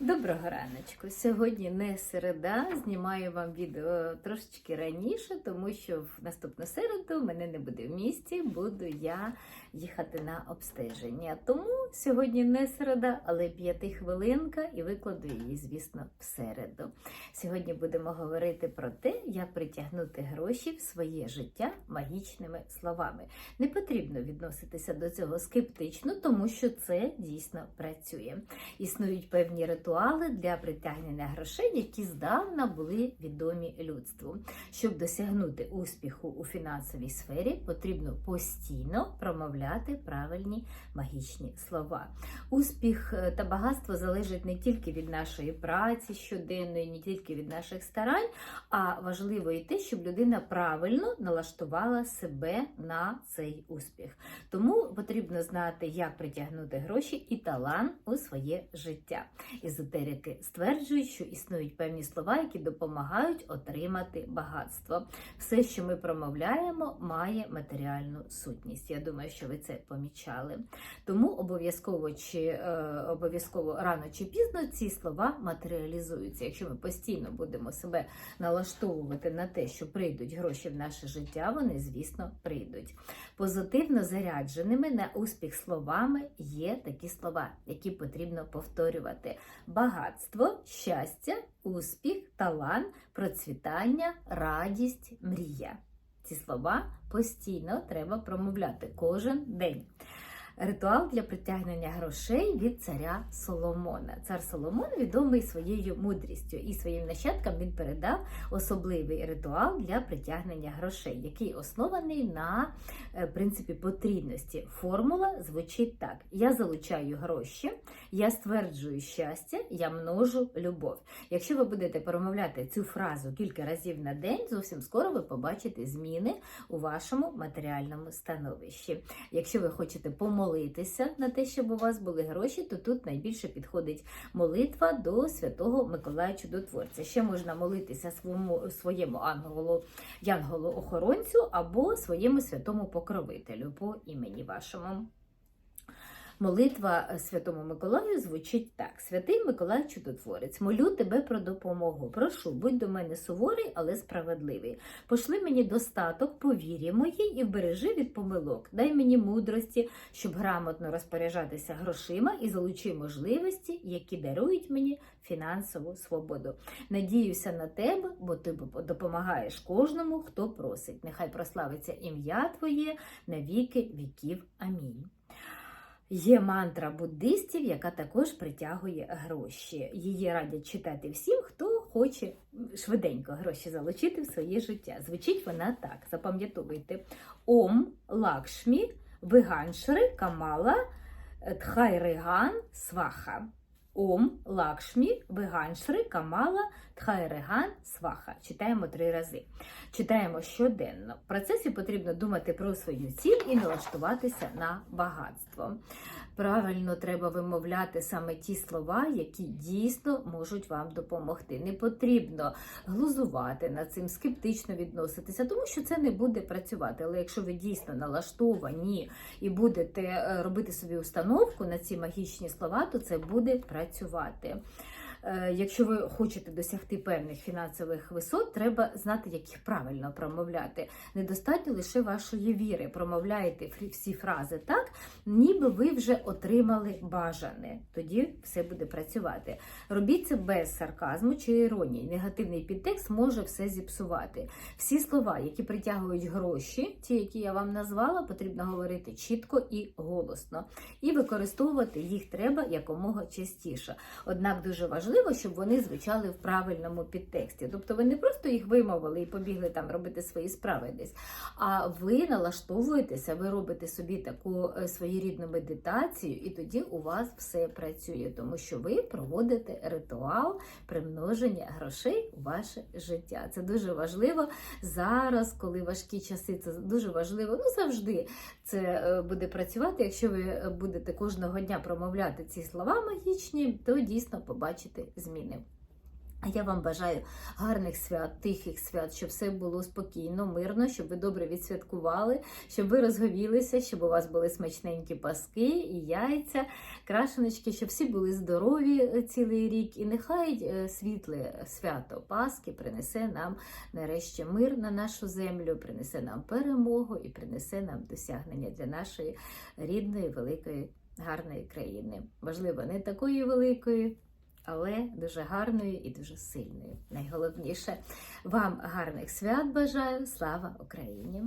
Доброго раночку. Сьогодні не середа. Знімаю вам відео трошечки раніше, тому що в наступну середу мене не буде в місті, буду я їхати на обстеження. Тому сьогодні не середа, але п'ятихвилинка і викладу її, звісно, в середу. Сьогодні будемо говорити про те, як притягнути гроші в своє життя магічними словами. Не потрібно відноситися до цього скептично, тому що це дійсно працює. Існують певні ритуали для притягнення грошей, які здавна були відомі людству. Щоб досягнути успіху у фінансовій сфері, потрібно постійно промовляти правильні магічні слова. Успіх е, та багатство залежать не тільки від нашої праці щоденної, не тільки від наших старань, а важливо і те, щоб людина правильно налаштувала себе на цей успіх. Тому потрібно знати, як притягнути гроші і талант у своє життя. Езотерики стверджують, що існують певні слова, які допомагають отримати багатство. Все, що ми промовляємо, має матеріальну сутність. Я думаю, що ви це помічали. Тому обов'язково чи е, обов'язково рано чи пізно ці слова матеріалізуються. Якщо ми постійно будемо себе налаштовувати на те, що прийдуть гроші в наше життя, вони, звісно, прийдуть. Позитивно зарядженими на успіх словами є такі слова, які потрібно повторювати: багатство, щастя, успіх, талант, процвітання, радість, мрія. Ці слова постійно треба промовляти кожен день. Ритуал для притягнення грошей від царя Соломона. Цар Соломон відомий своєю мудрістю, і своїм нащадкам він передав особливий ритуал для притягнення грошей, який оснований на е, принципі потрібності. Формула звучить так: я залучаю гроші, я стверджую щастя, я множу любов. Якщо ви будете промовляти цю фразу кілька разів на день, зовсім скоро ви побачите зміни у вашому матеріальному становищі. Якщо ви хочете помолитися на те, щоб у вас були гроші, то тут найбільше підходить молитва до святого Миколая Чудотворця. Ще можна молитися своєму своєму ангелу, янголу-охоронцю або своєму святому покровителю по імені вашому. Молитва Святому Миколаю звучить так: Святий Миколай Чудотворець, молю тебе про допомогу. Прошу, будь до мене суворий, але справедливий. Пошли мені достаток по вірі моїй і вбережи від помилок. Дай мені мудрості, щоб грамотно розпоряджатися грошима і залучи можливості, які дарують мені фінансову свободу. Надіюся на тебе, бо ти допомагаєш кожному, хто просить. Нехай прославиться ім'я Твоє на віки віків. Амінь. Є мантра буддистів, яка також притягує гроші. Її радять читати всім, хто хоче швиденько гроші залучити в своє життя. Звучить вона так: запам'ятовуйте: Ом Лакшмі, Виганшри, Камала, Тхайриган, Сваха. Ом Лакшмі, Виганшри, Камала, Тхайриган, Сваха. Читаємо три рази. Читаємо щоденно. В процесі потрібно думати про свою ціль і налаштуватися на багатство. Правильно треба вимовляти саме ті слова, які дійсно можуть вам допомогти. Не потрібно глузувати над цим, скептично відноситися, тому що це не буде працювати. Але якщо ви дійсно налаштовані і будете робити собі установку на ці магічні слова, то це буде працювати працювати. Якщо ви хочете досягти певних фінансових висот, треба знати, як їх правильно промовляти. Недостатньо лише вашої віри. Промовляєте всі фрази так, ніби ви вже отримали бажане. Тоді все буде працювати. Робіть це без сарказму чи іронії. Негативний підтекст може все зіпсувати. Всі слова, які притягують гроші, ті, які я вам назвала, потрібно говорити чітко і голосно. І використовувати їх треба якомога частіше. Однак дуже важливо важливо, щоб вони звучали в правильному підтексті. Тобто ви не просто їх вимовили і побігли там робити свої справи десь, а ви налаштовуєтеся, ви робите собі таку е, своєрідну медитацію, і тоді у вас все працює, тому що ви проводите ритуал примноження грошей у ваше життя. Це дуже важливо зараз, коли важкі часи, це дуже важливо. Ну завжди це е, буде працювати. Якщо ви будете кожного дня промовляти ці слова магічні, то дійсно побачите зміни. А я вам бажаю гарних свят, тихих свят, щоб все було спокійно, мирно, щоб ви добре відсвяткували, щоб ви розговілися, щоб у вас були смачненькі паски і яйця, крашеночки, щоб всі були здорові е, цілий рік. І нехай е, світле свято Пасхи принесе нам нарешті мир на нашу землю, принесе нам перемогу і принесе нам досягнення для нашої рідної, великої, гарної країни. Можливо, не такої великої але дуже гарною і дуже сильною. Найголовніше вам гарних свят бажаю. Слава Україні!